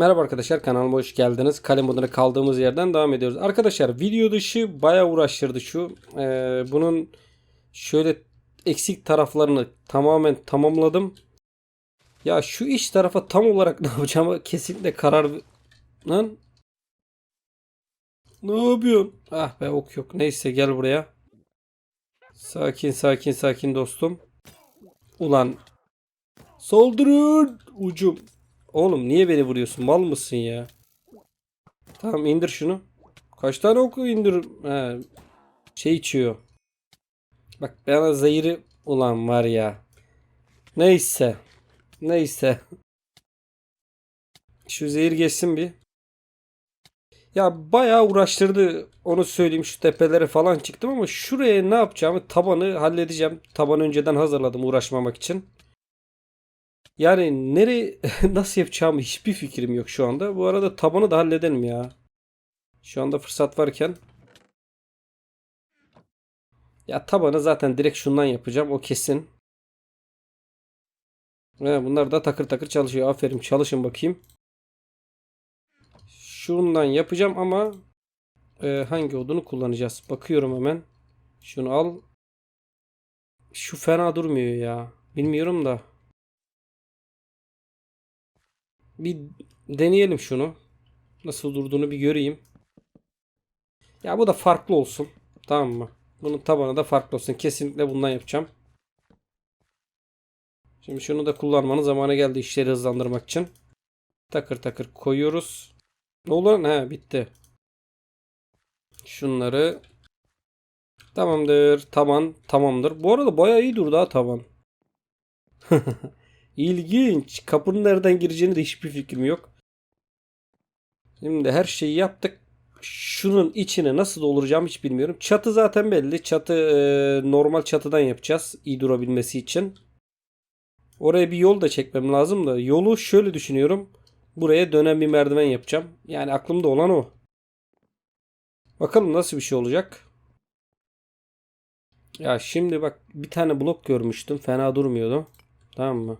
Merhaba arkadaşlar kanalıma hoş geldiniz. Kale moduna kaldığımız yerden devam ediyoruz. Arkadaşlar video dışı bayağı uğraştırdı şu. Ee, bunun şöyle eksik taraflarını tamamen tamamladım. Ya şu iç tarafa tam olarak ne yapacağımı kesinlikle karar... Lan? Ne yapıyorsun? Ah be ok yok. Neyse gel buraya. Sakin sakin sakin dostum. Ulan. Saldırın. Ucum. Oğlum niye beni vuruyorsun? Mal mısın ya? Tamam indir şunu. Kaç tane oku indir? He, şey içiyor. Bak bana zehiri ulan var ya. Neyse. Neyse. Şu zehir geçsin bir. Ya bayağı uğraştırdı. Onu söyleyeyim şu tepelere falan çıktım ama şuraya ne yapacağımı tabanı halledeceğim. Tabanı önceden hazırladım uğraşmamak için. Yani nereye nasıl yapacağımı hiçbir fikrim yok şu anda. Bu arada tabanı da halledelim ya. Şu anda fırsat varken. Ya tabanı zaten direkt şundan yapacağım. O kesin. Ve bunlar da takır takır çalışıyor. Aferin çalışın bakayım. Şundan yapacağım ama e, hangi odunu kullanacağız? Bakıyorum hemen. Şunu al. Şu fena durmuyor ya. Bilmiyorum da. Bir deneyelim şunu. Nasıl durduğunu bir göreyim. Ya bu da farklı olsun. Tamam mı? Bunun tabanı da farklı olsun. Kesinlikle bundan yapacağım. Şimdi şunu da kullanmanın zamanı geldi işleri hızlandırmak için. Takır takır koyuyoruz. Ne olur? He bitti. Şunları Tamamdır. Taban tamamdır. Bu arada bayağı iyi durdu ha taban. İlginç. Kapının nereden gireceğini de hiçbir fikrim yok. Şimdi her şeyi yaptık. Şunun içine nasıl dolduracağım hiç bilmiyorum. Çatı zaten belli. Çatı e, normal çatıdan yapacağız. iyi durabilmesi için. Oraya bir yol da çekmem lazım da. Yolu şöyle düşünüyorum. Buraya dönen bir merdiven yapacağım. Yani aklımda olan o. Bakalım nasıl bir şey olacak. Ya şimdi bak bir tane blok görmüştüm. Fena durmuyordu. Tamam mı?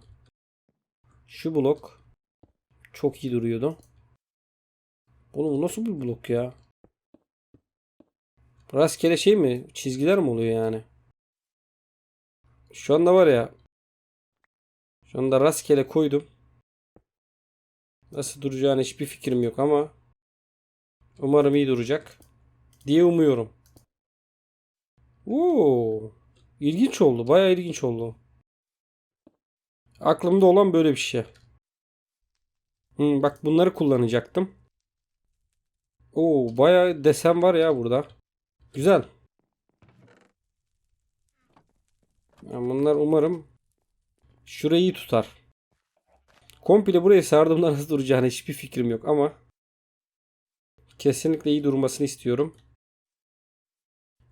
Şu blok çok iyi duruyordu. Oğlum nasıl bir blok ya? Rastgele şey mi? Çizgiler mi oluyor yani? Şu anda var ya. Şu anda rastgele koydum. Nasıl duracağını hiçbir fikrim yok ama umarım iyi duracak diye umuyorum. Oo, ilginç oldu. Bayağı ilginç oldu. Aklımda olan böyle bir şey. Hmm, bak bunları kullanacaktım. Oo, bayağı desen var ya burada. Güzel. Yani bunlar umarım şurayı tutar. Komple burayı sardığımda nasıl duracağını hiçbir fikrim yok ama kesinlikle iyi durmasını istiyorum.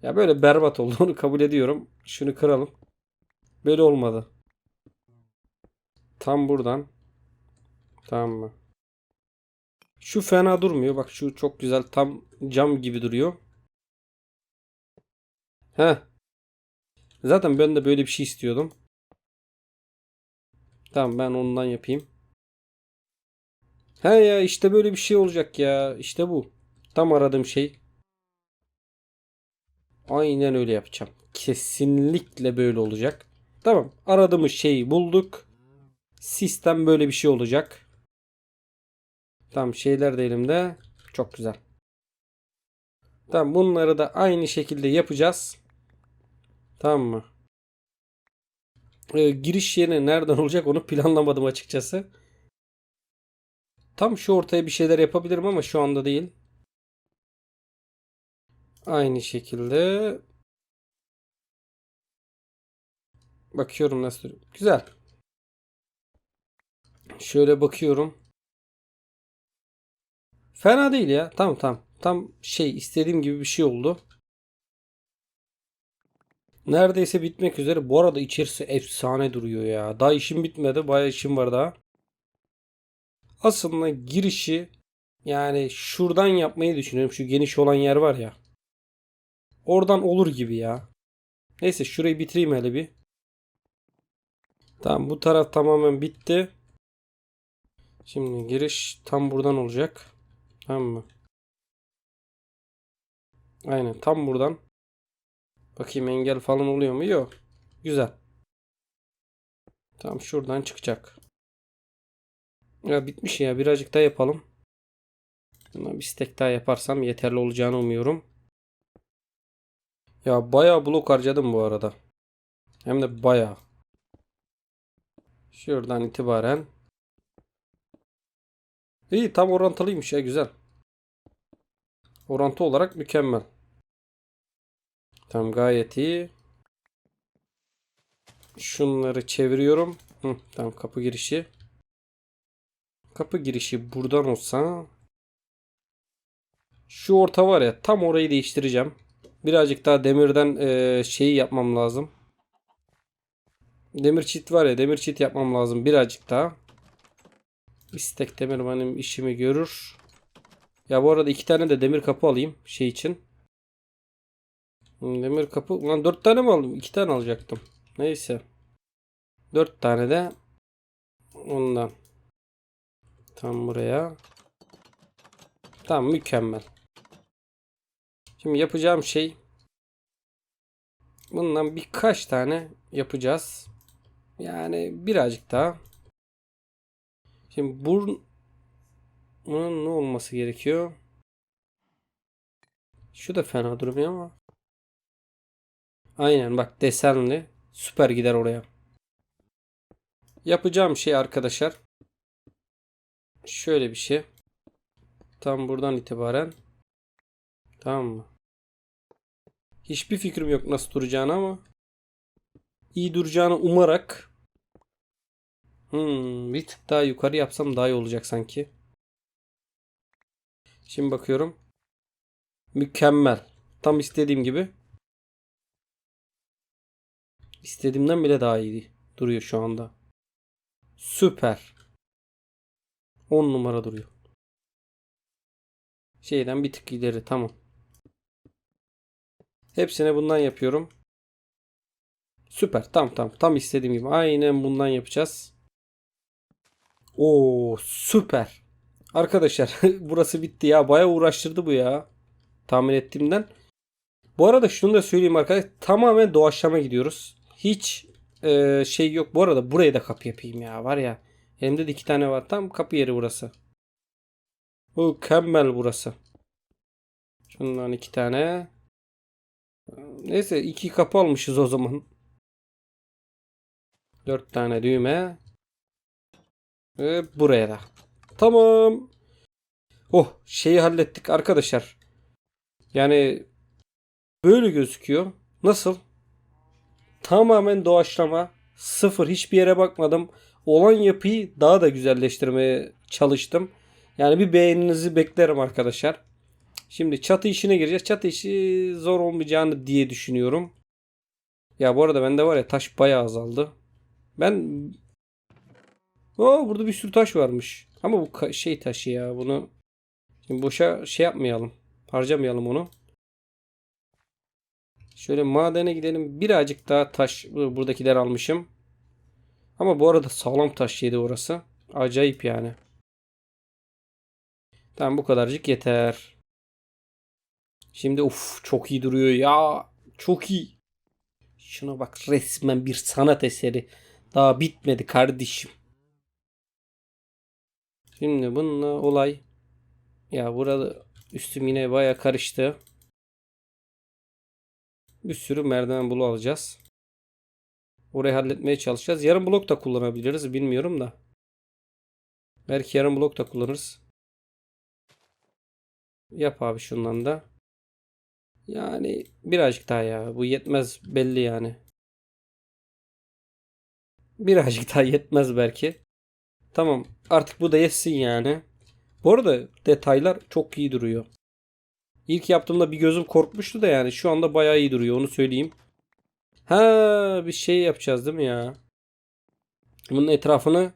Ya böyle berbat oldu onu kabul ediyorum. Şunu kıralım. Böyle olmadı. Tam buradan. Tamam mı? Şu fena durmuyor. Bak şu çok güzel. Tam cam gibi duruyor. He. Zaten ben de böyle bir şey istiyordum. Tamam ben ondan yapayım. He ya işte böyle bir şey olacak ya. İşte bu. Tam aradığım şey. Aynen öyle yapacağım. Kesinlikle böyle olacak. Tamam. Aradığımız şeyi bulduk. Sistem böyle bir şey olacak. Tamam şeyler de elimde. Çok güzel. Tamam bunları da aynı şekilde yapacağız. Tamam mı? Ee, giriş yeri nereden olacak onu planlamadım açıkçası. Tam şu ortaya bir şeyler yapabilirim ama şu anda değil. Aynı şekilde bakıyorum nasıl. Güzel. Şöyle bakıyorum. Fena değil ya. Tamam tamam. Tam şey istediğim gibi bir şey oldu. Neredeyse bitmek üzere. Bu arada içerisi efsane duruyor ya. Daha işim bitmedi. Bayağı işim var daha. Aslında girişi yani şuradan yapmayı düşünüyorum. Şu geniş olan yer var ya. Oradan olur gibi ya. Neyse şurayı bitireyim hele bir. Tamam bu taraf tamamen bitti. Şimdi giriş tam buradan olacak. Tamam mı? Aynen tam buradan. Bakayım engel falan oluyor mu? Yok. Güzel. Tam şuradan çıkacak. Ya bitmiş ya. Birazcık daha yapalım. Buna bir stek daha yaparsam yeterli olacağını umuyorum. Ya bayağı blok harcadım bu arada. Hem de bayağı. Şuradan itibaren. İyi tam orantılıymış ya güzel. Orantı olarak mükemmel. Tam gayet iyi. Şunları çeviriyorum. Hı, tamam kapı girişi. Kapı girişi buradan olsa. Şu orta var ya tam orayı değiştireceğim. Birazcık daha demirden eee, şeyi yapmam lazım. Demir çit var ya demir çit yapmam lazım birazcık daha. İstek demir benim işimi görür. Ya bu arada iki tane de demir kapı alayım şey için. Hmm, Demir kapı. Ulan dört tane mi aldım? İki tane alacaktım. Neyse. Dört tane de ondan. Tam buraya. Tamam mükemmel. Şimdi yapacağım şey bundan birkaç tane yapacağız. Yani birazcık daha. Şimdi bunun ne olması gerekiyor? Şu da fena durmuyor ama. Aynen bak desenli. Süper gider oraya. Yapacağım şey arkadaşlar. Şöyle bir şey. Tam buradan itibaren. Tamam mı? Hiçbir fikrim yok nasıl duracağını ama. iyi duracağını umarak. Hmm, bir tık daha yukarı yapsam daha iyi olacak sanki. Şimdi bakıyorum. Mükemmel. Tam istediğim gibi. İstediğimden bile daha iyi duruyor şu anda. Süper. 10 numara duruyor. Şeyden bir tık ileri tamam. Hepsine bundan yapıyorum. Süper. Tam tam tam istediğim gibi. Aynen bundan yapacağız. Oo süper. Arkadaşlar burası bitti ya. Bayağı uğraştırdı bu ya. Tahmin ettiğimden. Bu arada şunu da söyleyeyim arkadaşlar. Tamamen doğaçlama gidiyoruz. Hiç e, şey yok. Bu arada buraya da kapı yapayım ya. Var ya. Elimde de iki tane var. Tam kapı yeri burası. Mükemmel burası. Şundan iki tane. Neyse iki kapı almışız o zaman. Dört tane düğme. Ve buraya da. Tamam. Oh şeyi hallettik arkadaşlar. Yani böyle gözüküyor. Nasıl? Tamamen doğaçlama. Sıfır hiçbir yere bakmadım. Olan yapıyı daha da güzelleştirmeye çalıştım. Yani bir beğeninizi beklerim arkadaşlar. Şimdi çatı işine gireceğiz. Çatı işi zor olmayacağını diye düşünüyorum. Ya bu arada bende var ya taş bayağı azaldı. Ben Oo, burada bir sürü taş varmış. Ama bu şey taşı ya. Bunu şimdi boşa şey yapmayalım. Harcamayalım onu. Şöyle madene gidelim. Birazcık daha taş bu- buradakiler almışım. Ama bu arada sağlam taş yedi orası. Acayip yani. Tamam bu kadarcık yeter. Şimdi uf çok iyi duruyor ya. Çok iyi. Şuna bak resmen bir sanat eseri. Daha bitmedi kardeşim. Şimdi bununla olay ya burada üstüm yine baya karıştı. Bir sürü merdiven bulu alacağız. Orayı halletmeye çalışacağız. Yarım blok da kullanabiliriz. Bilmiyorum da. Belki yarım blok da kullanırız. Yap abi şundan da. Yani birazcık daha ya. Bu yetmez belli yani. Birazcık daha yetmez belki. Tamam. Artık bu da yetsin yani. Bu arada detaylar çok iyi duruyor. İlk yaptığımda bir gözüm korkmuştu da yani şu anda bayağı iyi duruyor onu söyleyeyim. Ha bir şey yapacağız değil mi ya? Bunun etrafını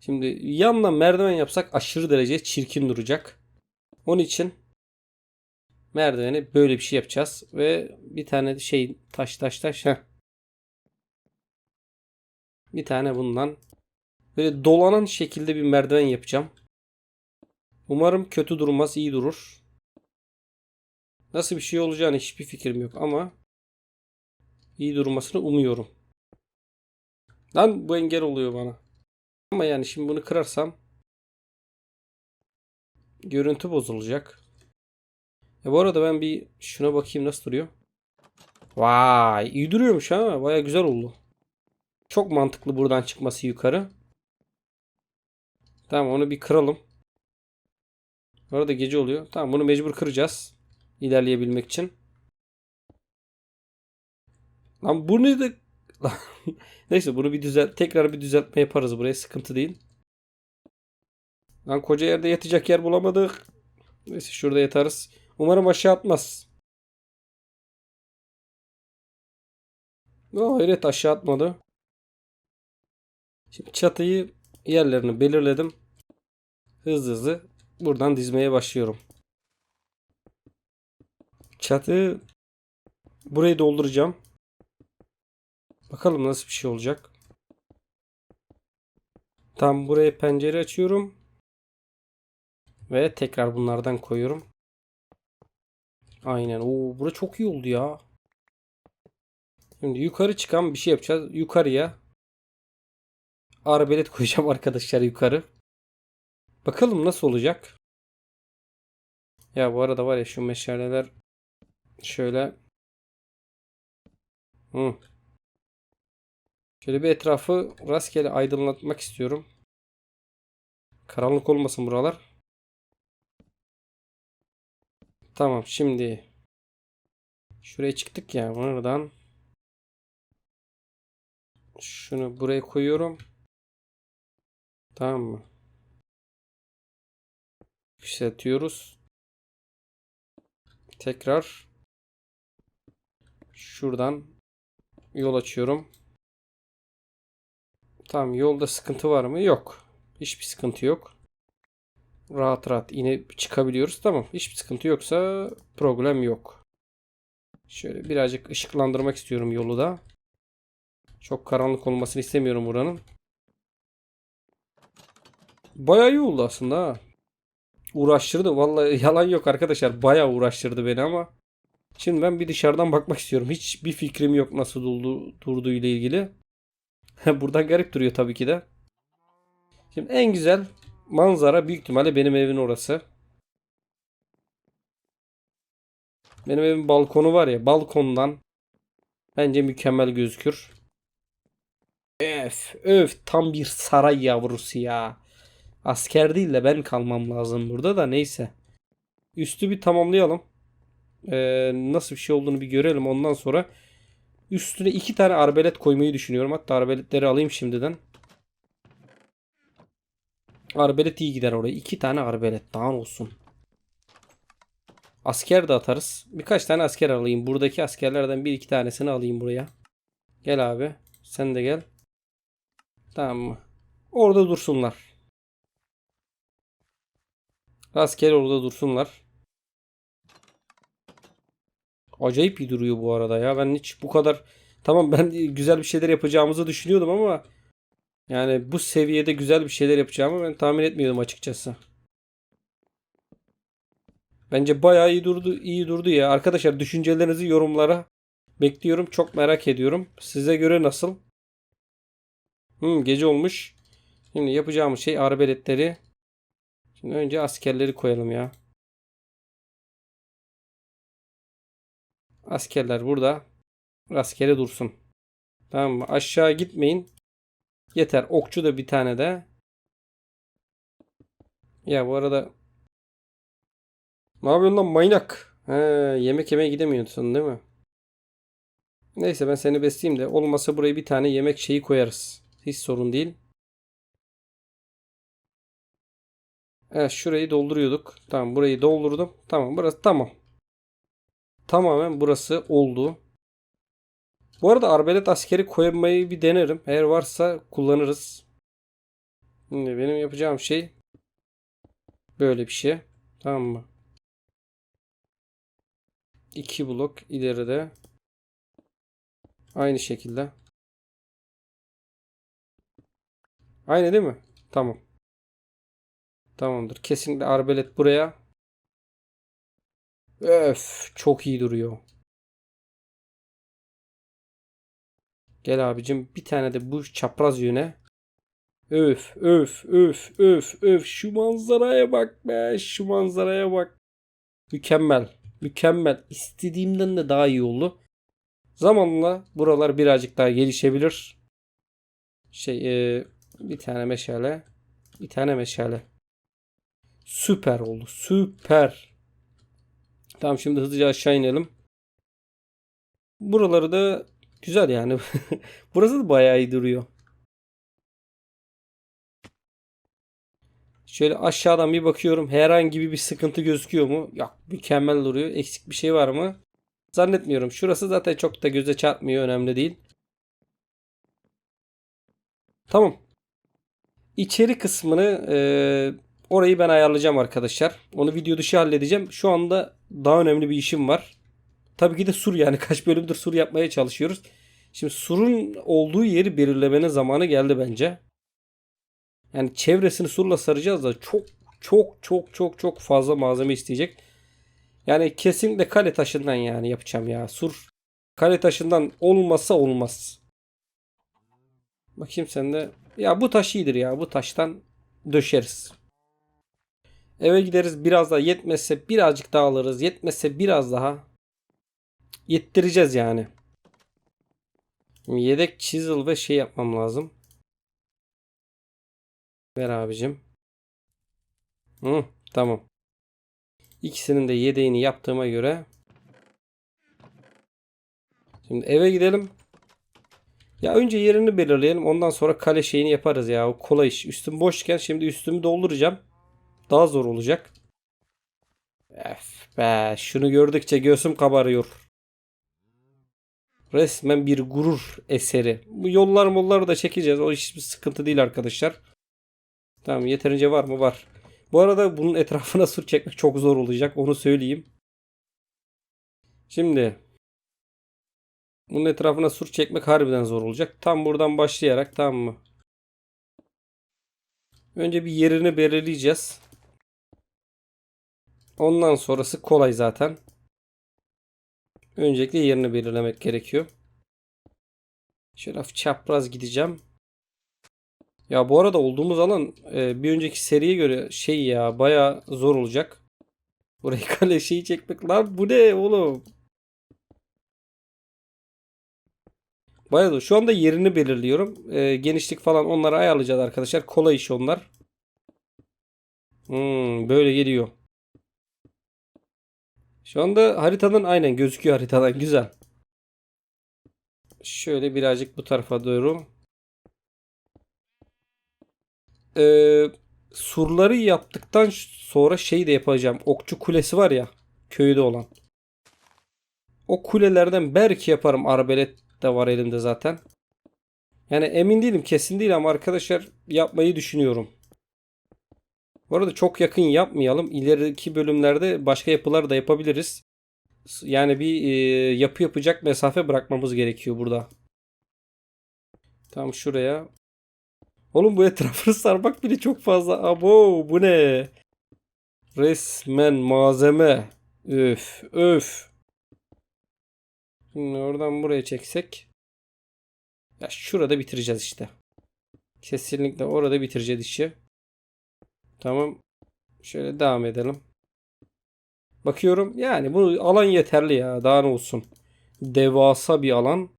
şimdi yandan merdiven yapsak aşırı derece çirkin duracak. Onun için merdiveni böyle bir şey yapacağız ve bir tane şey taş taş taş heh. Bir tane bundan Böyle dolanan şekilde bir merdiven yapacağım. Umarım kötü durmaz, iyi durur. Nasıl bir şey olacağını hiçbir fikrim yok ama iyi durmasını umuyorum. Lan bu engel oluyor bana. Ama yani şimdi bunu kırarsam görüntü bozulacak. E bu arada ben bir şuna bakayım nasıl duruyor. Vay iyi duruyormuş ha. Baya güzel oldu. Çok mantıklı buradan çıkması yukarı. Tamam onu bir kıralım. Orada gece oluyor. Tamam bunu mecbur kıracağız. İlerleyebilmek için. Lan bu ne de... Neyse bunu bir düzelt tekrar bir düzeltme yaparız buraya sıkıntı değil. Lan koca yerde yatacak yer bulamadık. Neyse şurada yatarız. Umarım aşağı atmaz. Oh, hayret aşağı atmadı. Şimdi çatıyı yerlerini belirledim. Hızlı hızlı buradan dizmeye başlıyorum. Çatı burayı dolduracağım. Bakalım nasıl bir şey olacak. Tam buraya pencere açıyorum. Ve tekrar bunlardan koyuyorum. Aynen. Oo, bura çok iyi oldu ya. Şimdi yukarı çıkan bir şey yapacağız. Yukarıya arbelet koyacağım arkadaşlar yukarı. Bakalım nasıl olacak. Ya bu arada var ya şu meşaleler şöyle Hı. Şöyle bir etrafı rastgele aydınlatmak istiyorum. Karanlık olmasın buralar. Tamam şimdi şuraya çıktık ya buradan şunu buraya koyuyorum. Tamam mı? Yükseltiyoruz. Tekrar şuradan yol açıyorum. Tamam yolda sıkıntı var mı? Yok. Hiçbir sıkıntı yok. Rahat rahat yine çıkabiliyoruz. Tamam. Hiçbir sıkıntı yoksa problem yok. Şöyle birazcık ışıklandırmak istiyorum yolu da. Çok karanlık olmasını istemiyorum buranın. Bayağı iyi oldu aslında. Uğraştırdı. Vallahi yalan yok arkadaşlar. Bayağı uğraştırdı beni ama. Şimdi ben bir dışarıdan bakmak istiyorum. Hiçbir fikrim yok nasıl durdu, durduğu ile ilgili. Buradan garip duruyor tabii ki de. Şimdi en güzel manzara büyük ihtimalle benim evin orası. Benim evin balkonu var ya balkondan bence mükemmel gözükür. Öf öf tam bir saray yavrusu ya. Asker değil de ben kalmam lazım burada da neyse. Üstü bir tamamlayalım. Ee, nasıl bir şey olduğunu bir görelim ondan sonra. Üstüne iki tane arbelet koymayı düşünüyorum. Hatta arbeletleri alayım şimdiden. Arbelet iyi gider oraya. İki tane arbelet daha olsun. Asker de atarız. Birkaç tane asker alayım. Buradaki askerlerden bir iki tanesini alayım buraya. Gel abi. Sen de gel. Tamam mı? Orada dursunlar. Asker orada dursunlar. Acayip iyi duruyor bu arada ya. Ben hiç bu kadar tamam ben güzel bir şeyler yapacağımızı düşünüyordum ama yani bu seviyede güzel bir şeyler yapacağımı ben tahmin etmiyordum açıkçası. Bence bayağı iyi durdu, iyi durdu ya. Arkadaşlar düşüncelerinizi yorumlara bekliyorum. Çok merak ediyorum. Size göre nasıl? Hmm, gece olmuş. Şimdi yapacağımız şey arbeletleri. Şimdi önce askerleri koyalım ya. Askerler burada. Askere dursun. Tamam mı? Aşağı gitmeyin. Yeter. Okçu da bir tane de. Ya bu arada ne yapıyorsun lan manyak? He, yemek yemeye gidemiyorsun değil mi? Neyse ben seni besleyeyim de olmasa buraya bir tane yemek şeyi koyarız. Hiç sorun değil. Evet şurayı dolduruyorduk. Tamam burayı doldurdum. Tamam burası tamam. Tamamen burası oldu. Bu arada arbelet askeri koymayı bir denerim. Eğer varsa kullanırız. Şimdi benim yapacağım şey böyle bir şey. Tamam mı? İki blok ileride. Aynı şekilde. Aynı değil mi? Tamam. Tamamdır. Kesinlikle arbelet buraya. Öf, çok iyi duruyor. Gel abicim bir tane de bu çapraz yöne. Öf, öf, öf, öf, öf. Şu manzaraya bak be. Şu manzaraya bak. Mükemmel. Mükemmel. İstediğimden de daha iyi oldu. Zamanla buralar birazcık daha gelişebilir. Şey, e, bir tane meşale. Bir tane meşale. Süper oldu. Süper. Tamam şimdi hızlıca aşağı inelim. Buraları da güzel yani. Burası da bayağı iyi duruyor. Şöyle aşağıdan bir bakıyorum. Herhangi bir sıkıntı gözüküyor mu? Yok. Mükemmel duruyor. Eksik bir şey var mı? Zannetmiyorum. Şurası zaten çok da göze çarpmıyor. Önemli değil. Tamam. İçeri kısmını e, orayı ben ayarlayacağım arkadaşlar. Onu video dışı halledeceğim. Şu anda daha önemli bir işim var. Tabii ki de sur yani kaç bölümdür sur yapmaya çalışıyoruz. Şimdi surun olduğu yeri belirlemenin zamanı geldi bence. Yani çevresini surla saracağız da çok çok çok çok çok fazla malzeme isteyecek. Yani kesinlikle kale taşından yani yapacağım ya. Sur kale taşından olmazsa olmaz. Bakayım sen de. Ya bu taş iyidir ya. Bu taştan döşeriz. Eve gideriz biraz daha yetmezse birazcık daha alırız. Yetmezse biraz daha yettireceğiz yani. Yedek chisel ve şey yapmam lazım. Ver abicim. Hı, tamam. İkisinin de yedeğini yaptığıma göre Şimdi eve gidelim. Ya önce yerini belirleyelim. Ondan sonra kale şeyini yaparız ya. O kolay iş. Üstüm boşken şimdi üstümü dolduracağım. Daha zor olacak. Ef be. Şunu gördükçe göğsüm kabarıyor. Resmen bir gurur eseri. Bu yollar molları da çekeceğiz. O hiçbir sıkıntı değil arkadaşlar. Tamam yeterince var mı? Var. Bu arada bunun etrafına sur çekmek çok zor olacak. Onu söyleyeyim. Şimdi bunun etrafına sur çekmek harbiden zor olacak. Tam buradan başlayarak tamam mı? Önce bir yerini belirleyeceğiz. Ondan sonrası kolay zaten. Öncelikle yerini belirlemek gerekiyor. Şöyle hafif çapraz gideceğim. Ya bu arada olduğumuz alan e, bir önceki seriye göre şey ya baya zor olacak. Burayı kale şeyi çekmek lan bu ne oğlum? Baya zor. Şu anda yerini belirliyorum. E, genişlik falan onları ayarlayacağız arkadaşlar. Kolay iş onlar. Hmm, böyle geliyor. Şu anda haritanın aynen gözüküyor haritadan güzel. Şöyle birazcık bu tarafa doğru. Ee, surları yaptıktan sonra şey de yapacağım. Okçu kulesi var ya köyde olan. O kulelerden belki yaparım. Arbelet de var elimde zaten. Yani emin değilim kesin değil ama arkadaşlar yapmayı düşünüyorum. Bu arada çok yakın yapmayalım. İleriki bölümlerde başka yapılar da yapabiliriz. Yani bir e, yapı yapacak mesafe bırakmamız gerekiyor burada. Tam şuraya. Oğlum bu etrafını sarmak bile çok fazla. Abo bu ne? Resmen malzeme. Öf öf. Şimdi oradan buraya çeksek. Ya şurada bitireceğiz işte. Kesinlikle orada bitireceğiz işi. Tamam. Şöyle devam edelim. Bakıyorum. Yani bu alan yeterli ya. Daha ne olsun. Devasa bir alan.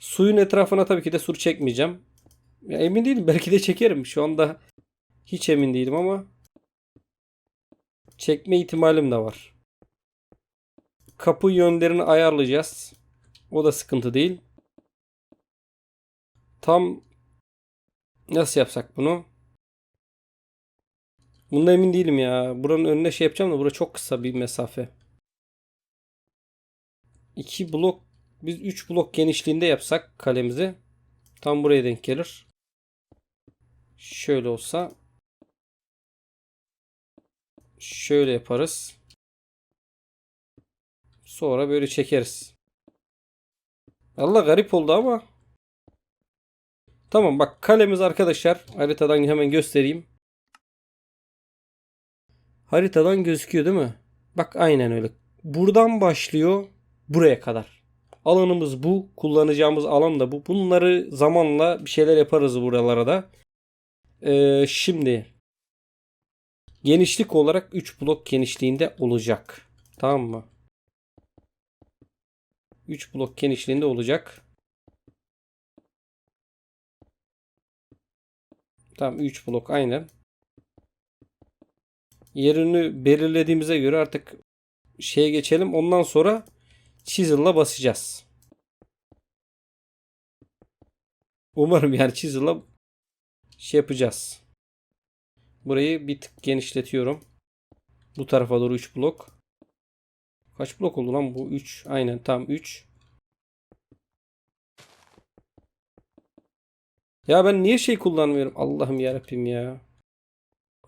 Suyun etrafına tabii ki de sur çekmeyeceğim. Ya emin değilim. Belki de çekerim. Şu anda hiç emin değilim ama çekme ihtimalim de var. Kapı yönlerini ayarlayacağız. O da sıkıntı değil. Tam nasıl yapsak bunu? Bunda emin değilim ya. Buranın önüne şey yapacağım da bura çok kısa bir mesafe. 2 blok biz 3 blok genişliğinde yapsak kalemizi tam buraya denk gelir. Şöyle olsa şöyle yaparız. Sonra böyle çekeriz. Allah garip oldu ama Tamam bak kalemiz arkadaşlar. Haritadan hemen göstereyim. Haritadan gözüküyor değil mi? Bak aynen öyle. Buradan başlıyor buraya kadar. Alanımız bu. Kullanacağımız alan da bu. Bunları zamanla bir şeyler yaparız buralara da. Ee, şimdi genişlik olarak 3 blok genişliğinde olacak. Tamam mı? 3 blok genişliğinde olacak. Tamam 3 blok aynen. Yerini belirlediğimize göre artık şeye geçelim. Ondan sonra chisel'la basacağız. Umarım yani chisel'la şey yapacağız. Burayı bir tık genişletiyorum. Bu tarafa doğru 3 blok. Kaç blok oldu lan bu? 3. Aynen tam 3. Ya ben niye şey kullanmıyorum? Allah'ım yarabbim ya.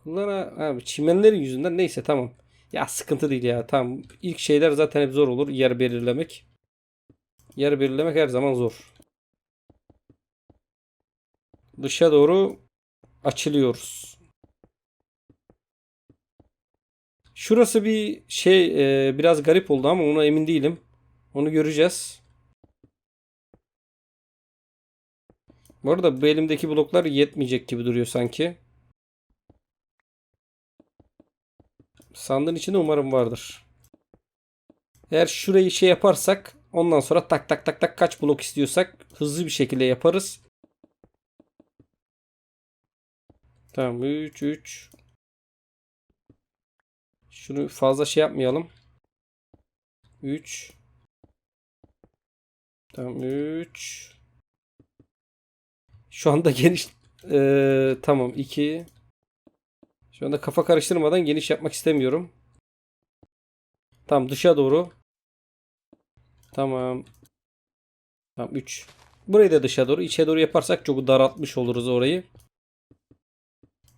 Kullan abi çimenlerin yüzünden neyse tamam. Ya sıkıntı değil ya. Tamam. İlk şeyler zaten hep zor olur. Yer belirlemek. Yer belirlemek her zaman zor. Dışa doğru açılıyoruz. Şurası bir şey e, biraz garip oldu ama ona emin değilim. Onu göreceğiz. Bu arada bu elimdeki bloklar yetmeyecek gibi duruyor sanki. Sandığın içinde umarım vardır. Eğer şurayı şey yaparsak ondan sonra tak tak tak tak kaç blok istiyorsak hızlı bir şekilde yaparız. Tamam 3 3 Şunu fazla şey yapmayalım. 3 Tamam 3 Şu anda geniş ee, tamam 2 Şu anda kafa karıştırmadan geniş yapmak istemiyorum. Tamam dışa doğru. Tamam. Tamam 3. Burayı da dışa doğru. içe doğru yaparsak çok daraltmış oluruz orayı.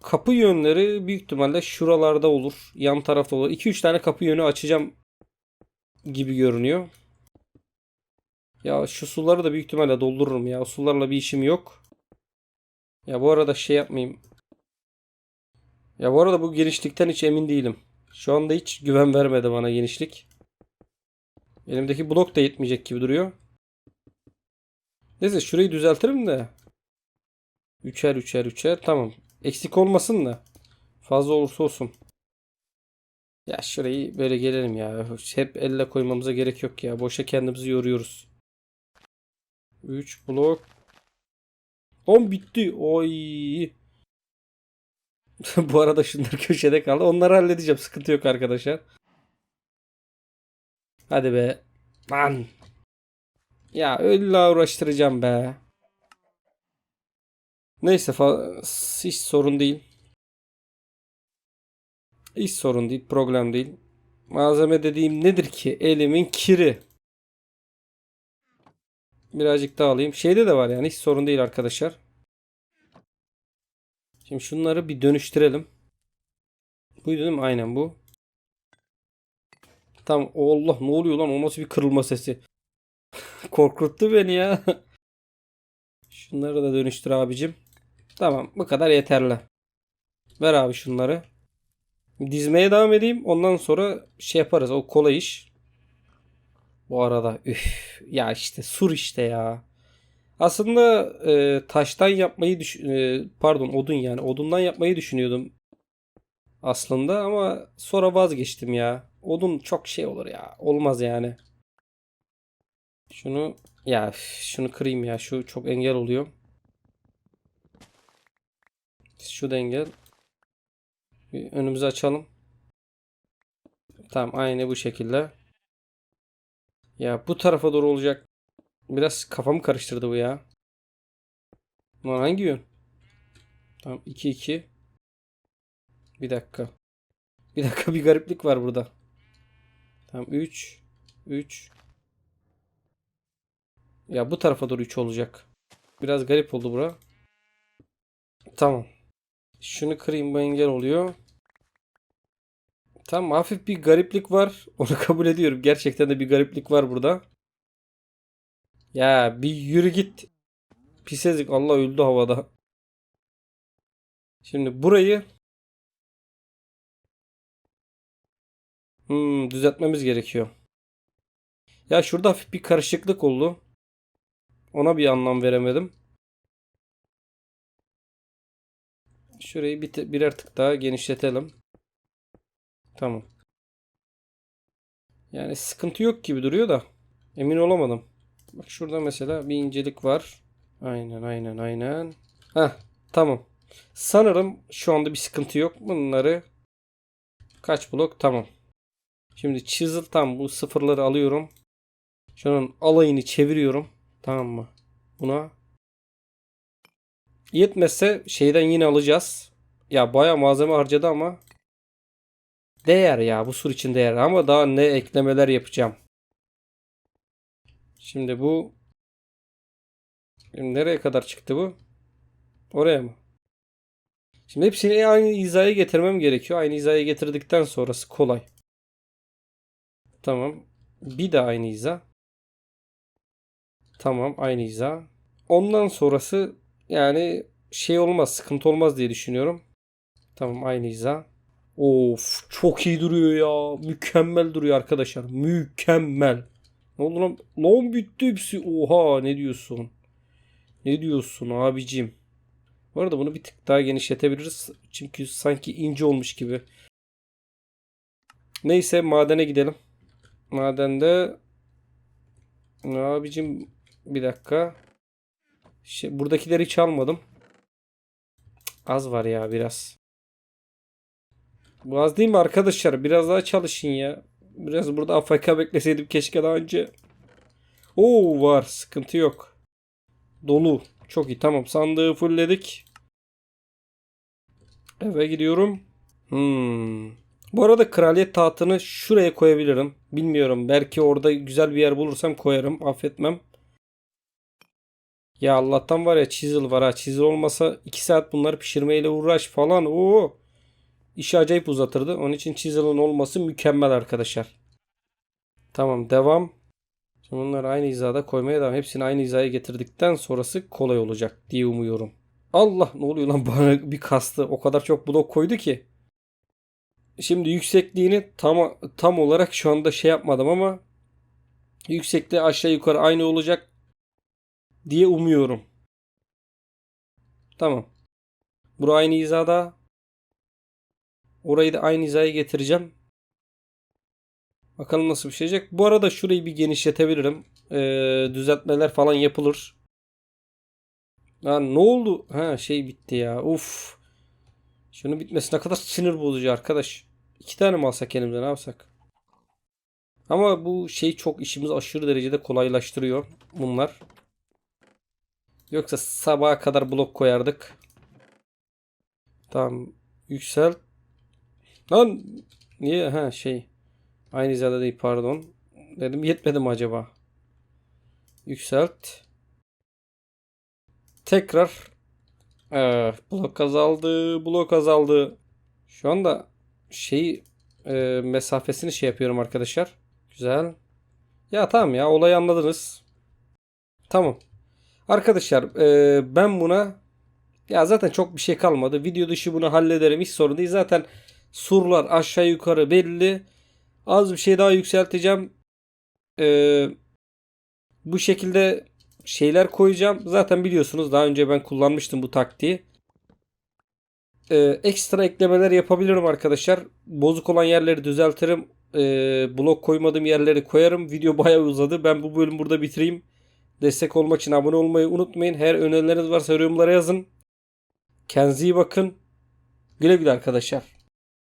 Kapı yönleri büyük ihtimalle şuralarda olur. Yan tarafta olur. 2-3 tane kapı yönü açacağım gibi görünüyor. Ya şu suları da büyük ihtimalle doldururum ya. O sularla bir işim yok. Ya bu arada şey yapmayayım. Ya bu arada bu genişlikten hiç emin değilim. Şu anda hiç güven vermedi bana genişlik. Elimdeki blok da yetmeyecek gibi duruyor. Neyse şurayı düzeltirim de. Üçer üçer üçer tamam. Eksik olmasın da. Fazla olursa olsun. Ya şurayı böyle gelelim ya. Hep elle koymamıza gerek yok ya. Boşa kendimizi yoruyoruz. 3 blok. 10 bitti. Oy. Bu arada şunlar köşede kaldı. Onları halledeceğim. Sıkıntı yok arkadaşlar. Hadi be. Lan. Ya öyle uğraştıracağım be. Neyse hiç sorun değil. Hiç sorun değil. Problem değil. Malzeme dediğim nedir ki? Elimin kiri. Birazcık daha alayım. Şeyde de var yani hiç sorun değil arkadaşlar. Şimdi şunları bir dönüştürelim. Buydu değil mi? Aynen bu. Tamam. Allah ne oluyor lan? O nasıl bir kırılma sesi? Korkuttu beni ya. Şunları da dönüştür abicim. Tamam. Bu kadar yeterli. Ver abi şunları. Dizmeye devam edeyim. Ondan sonra şey yaparız. O kolay iş. Bu arada üf, ya işte sur işte ya. Aslında e, taştan yapmayı düş e, pardon odun yani odundan yapmayı düşünüyordum aslında ama sonra vazgeçtim ya. Odun çok şey olur ya. Olmaz yani. Şunu ya şunu kırayım ya. Şu çok engel oluyor. Şu engel. Bir önümüzü açalım. Tamam aynı bu şekilde. Ya bu tarafa doğru olacak. Biraz kafamı karıştırdı bu ya. Lan hangi yön? Tamam 2 2. Bir dakika. Bir dakika bir gariplik var burada. Tamam 3 3 Ya bu tarafa doğru 3 olacak. Biraz garip oldu bura. Tamam. Şunu kırayım bu engel oluyor. Tamam hafif bir gariplik var. Onu kabul ediyorum. Gerçekten de bir gariplik var burada. Ya bir yürü git. Pis ezik. Allah öldü havada. Şimdi burayı Hmm, düzeltmemiz gerekiyor. Ya şurada hafif bir karışıklık oldu. Ona bir anlam veremedim. Şurayı bir birer tık daha genişletelim. Tamam. Yani sıkıntı yok gibi duruyor da emin olamadım. Bak şurada mesela bir incelik var. Aynen aynen aynen. Heh tamam. Sanırım şu anda bir sıkıntı yok. Bunları kaç blok? Tamam. Şimdi chisel tam bu sıfırları alıyorum. Şunun alayını çeviriyorum. Tamam mı? Buna yetmezse şeyden yine alacağız. Ya baya malzeme harcadı ama değer ya bu sur için değer ama daha ne eklemeler yapacağım. Şimdi bu Şimdi nereye kadar çıktı bu? Oraya mı? Şimdi hepsini aynı hizaya getirmem gerekiyor. Aynı hizaya getirdikten sonrası kolay. Tamam. Bir de aynı hiza. Tamam aynı hiza. Ondan sonrası yani şey olmaz sıkıntı olmaz diye düşünüyorum. Tamam aynı hiza. Of çok iyi duruyor ya. Mükemmel duruyor arkadaşlar. Mükemmel. Ne oldu lan? Lan bitti hepsi. Oha ne diyorsun? Ne diyorsun abicim? Bu arada bunu bir tık daha genişletebiliriz. Çünkü sanki ince olmuş gibi. Neyse madene gidelim. Madende abicim bir dakika. Şey, buradakileri hiç almadım. Cık, Az var ya biraz. Bu az değil mi arkadaşlar? Biraz daha çalışın ya. Biraz burada AFK bekleseydim keşke daha önce. Oo var. Sıkıntı yok. Dolu. Çok iyi. Tamam. Sandığı fullledik. Eve gidiyorum. Hmm. Bu arada kraliyet tahtını şuraya koyabilirim. Bilmiyorum. Belki orada güzel bir yer bulursam koyarım. Affetmem. Ya Allah'tan var ya chisel var ha. Chisel olmasa 2 saat bunları pişirmeyle uğraş falan. Oo. İşi acayip uzatırdı. Onun için chisel'ın olması mükemmel arkadaşlar. Tamam devam. Şimdi bunları aynı hizada koymaya devam. Hepsini aynı hizaya getirdikten sonrası kolay olacak diye umuyorum. Allah ne oluyor lan bana bir kastı. O kadar çok blok koydu ki. Şimdi yüksekliğini tam tam olarak şu anda şey yapmadım ama yüksekliği aşağı yukarı aynı olacak diye umuyorum. Tamam. Bura aynı hizada. Orayı da aynı hizaya getireceğim. Bakalım nasıl bir şey olacak. Bu arada şurayı bir genişletebilirim. Ee, düzeltmeler falan yapılır. Lan ne oldu? Ha şey bitti ya. Uf. Şunun bitmesi ne kadar sinir bozucu arkadaş. İki tane mi alsak elimizde ne yapsak? Ama bu şey çok işimizi aşırı derecede kolaylaştırıyor bunlar. Yoksa sabaha kadar blok koyardık. Tamam. Yükselt. Lan niye ha şey aynı hizada değil pardon. Dedim yetmedi mi acaba? Yükselt. Tekrar ee, blok azaldı, blok azaldı. Şu anda şey e, mesafesini şey yapıyorum arkadaşlar. Güzel. Ya tamam ya olayı anladınız. Tamam. Arkadaşlar e, ben buna ya zaten çok bir şey kalmadı. Video dışı bunu hallederim. Hiç sorun değil. Zaten surlar aşağı yukarı belli. Az bir şey daha yükselteceğim. Ee, bu şekilde şeyler koyacağım. Zaten biliyorsunuz daha önce ben kullanmıştım bu taktiği. Ee, ekstra eklemeler yapabilirim arkadaşlar. Bozuk olan yerleri düzeltirim. Ee, blok koymadığım yerleri koyarım. Video bayağı uzadı. Ben bu bölümü burada bitireyim. Destek olmak için abone olmayı unutmayın. Her önerileriniz varsa yorumlara yazın. Kendinize iyi bakın. Güle güle arkadaşlar.